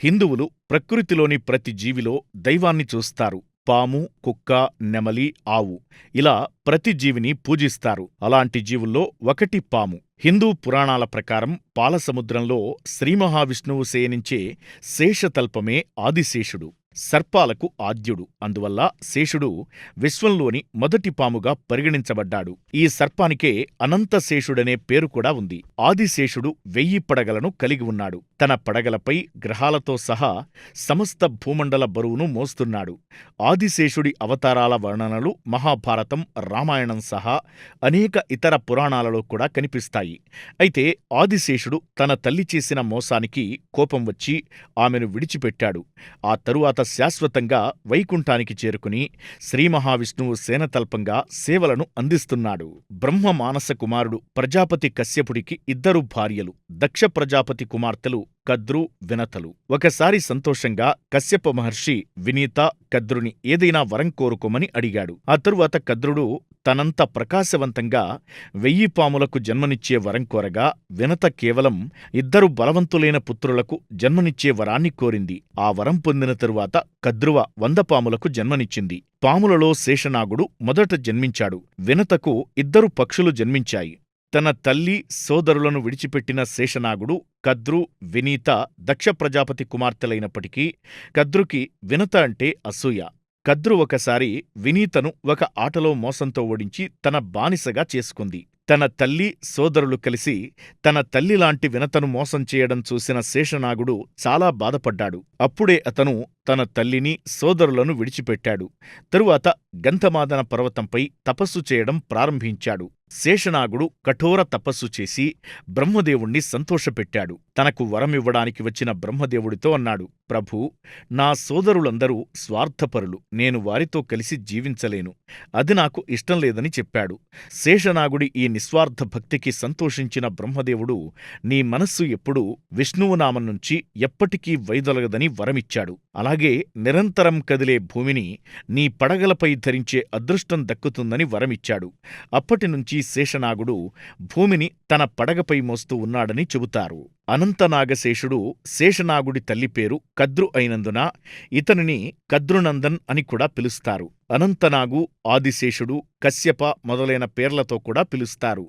హిందువులు ప్రకృతిలోని ప్రతి జీవిలో దైవాన్ని చూస్తారు. పాము కుక్క నెమలి ఆవు ఇలా ప్రతి జీవిని పూజిస్తారు. అలాంటి జీవుల్లో ఒకటి పాము. హిందూ పురాణాల ప్రకారం పాలసముద్రంలో శ్రీమహావిష్ణువు శయనించే శేషతల్పమే ఆదిశేషుడు. సర్పాలకు ఆద్యుడు. అందువల్ల శేషుడు విశ్వంలోని మొదటి పాముగా పరిగణించబడ్డాడు. ఈ సర్పానికే అనంతశేషుడనే పేరు కూడా ఉంది. ఆదిశేషుడు వెయ్యి పడగలను కలిగి ఉన్నాడు. తన పడగలపై గ్రహాలతో సహా సమస్త భూమండల బరువును మోస్తున్నాడు. ఆదిశేషుడి అవతారాల వర్ణనలు మహాభారతం రామాయణం సహా అనేక ఇతర పురాణాలలో కూడా కనిపిస్తాయి. అయితే ఆదిశేషుడు తన తల్లి చేసిన మోసానికి కోపం వచ్చి ఆమెను విడిచిపెట్టాడు. ఆ తరువాత శాశ్వతంగా వైకుంఠానికి చేరుకుని శ్రీ మహావిష్ణువు సేనతల్పంగా సేవలను అందిస్తున్నాడు. బ్రహ్మ మానస కుమారుడు ప్రజాపతి కశ్యపుడికి ఇద్దరు భార్యలు దక్ష ప్రజాపతి కుమార్తెలు కద్రు వినతలు. ఒకసారి సంతోషంగా కశ్యప మహర్షి వినీత కద్రుని ఏదైనా వరం కోరుకోమని అడిగాడు. ఆ తరువాత కద్రుడు తనంత ప్రకాశవంతంగా వెయ్యి పాములకు జన్మనిచ్చే వరం కోరగా వినత కేవలం ఇద్దరు బలవంతులైన పుత్రులకు జన్మనిచ్చే వరాన్ని కోరింది. ఆ వరం పొందిన తరువాత కద్రువ వంద పాములకు జన్మనిచ్చింది. పాములలో శేషనాగుడు మొదట జన్మించాడు. వినతకు ఇద్దరు పక్షులు జన్మించాయి. తన తల్లి సోదరులను విడిచిపెట్టిన శేషనాగుడు కద్రు వినీత దక్ష ప్రజాపతి కుమార్తెలైనప్పటికీ కద్రుకి వినత అంటే అసూయ. కద్రు ఒకసారి వినీతను ఒక ఆటలో మోసంతో ఓడించి తన బానిసగా చేసుకుంది. తన తల్లి సోదరులు కలిసి తన తల్లిలాంటి వినతను మోసం చేయడం చూసిన శేషనాగుడు చాలా బాధపడ్డాడు. అప్పుడే అతను తన తల్లిని సోదరులను విడిచిపెట్టాడు. తరువాత గంధమాదన పర్వతంపై తపస్సు చేయడం ప్రారంభించాడు. శేషనాగుడు కఠోర తపస్సు చేసి బ్రహ్మదేవుణ్ణి సంతోషపెట్టాడు. తనకు వరమివ్వడానికి వచ్చిన బ్రహ్మదేవుడితో అన్నాడు ప్రభూ నా సోదరులందరూ స్వార్థపరులు. నేను వారితో కలిసి జీవించలేను. అది నాకు ఇష్టం లేదని చెప్పాడు. శేషనాగుడి ఈ నిస్వార్థ భక్తికి సంతోషించిన బ్రహ్మదేవుడు నీ మనస్సు ఎప్పుడూ విష్ణువునామం నుంచి ఎప్పటికీ వైదొలగదని వరమిచ్చాడు. అలాగే నిరంతరం కదిలే భూమిని నీ పడగలపై ధరించే అదృష్టం దక్కుతుందని వరమిచ్చాడు. అప్పటినుంచి శేషనాగుడు భూమిని తన పడగపై మోస్తూ ఉన్నాడని చెబుతారు. అనంతనాగశేషుడు శేషనాగుడి తల్లి పేరు కద్రు అయినందున ఇతనిని కద్రునందన్ అని కూడా పిలుస్తారు. అనంతనాగు ఆదిశేషుడు కశ్యప మొదలైన పేర్లతో కూడా పిలుస్తారు.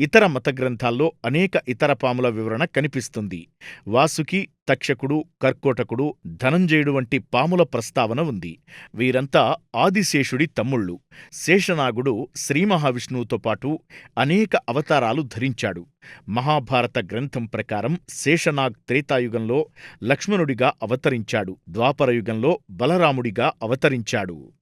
ఇతర మతగ్రంథాల్లో అనేక ఇతర పాముల వివరణ కనిపిస్తుంది. వాసుకి తక్షకుడు కర్కోటకుడు ధనంజయుడు వంటి పాముల ప్రస్తావన ఉంది. వీరంతా ఆదిశేషుడి తమ్ముళ్ళు. శేషనాగుడు శ్రీమహావిష్ణువుతో పాటు అనేక అవతారాలు ధరించాడు. మహాభారత గ్రంథం ప్రకారం శేషనాగ్ త్రేతాయుగంలో లక్ష్మణుడిగా అవతరించాడు. ద్వాపరయుగంలో బలరాముడిగా అవతరించాడు.